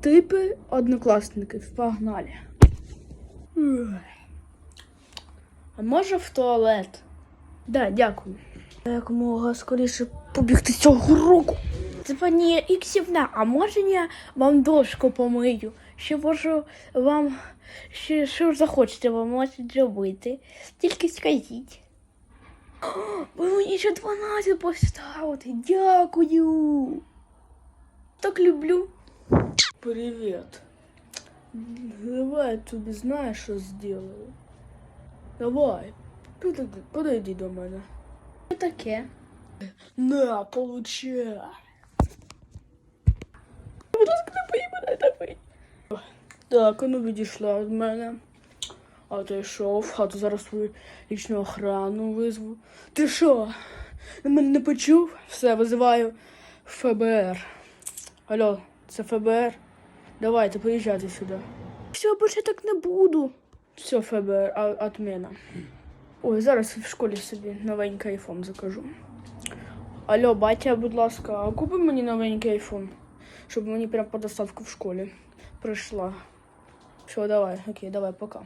Типи однокласників. Погнали. А може в туалет? Да, дякую. Якомога скоріше побігти з цього уроку. Це пані Іксівна, а може я вам дошку помию? Що можу вам що, що захочете, ви можете зробити. Тільки скажіть. Ви мені ще 12 поставити. Дякую. Так люблю. Привіт. Давай я тобі знаєш, що зроблю. Давай, подойди, подойди до мене. Що таке? На, получай. Будь ласка, не мене, не. Так, ну відійшла від мене. А ти йшов, а то зараз свою лічну охрану визву. Ти що? Мене не почув? Все, визиваю ФБР. Алло, це ФБР? Давайте, приїжджайте сюди. Все, більше так не буду. Все, ФБР, отмена. Ой, зараз в школі собі новенький айфон закажу. Алло, батя, будь ласка, купи мені новенький айфон, щоб мені прям по доставку в школі прийшла. Все, давай, окей, давай, пока.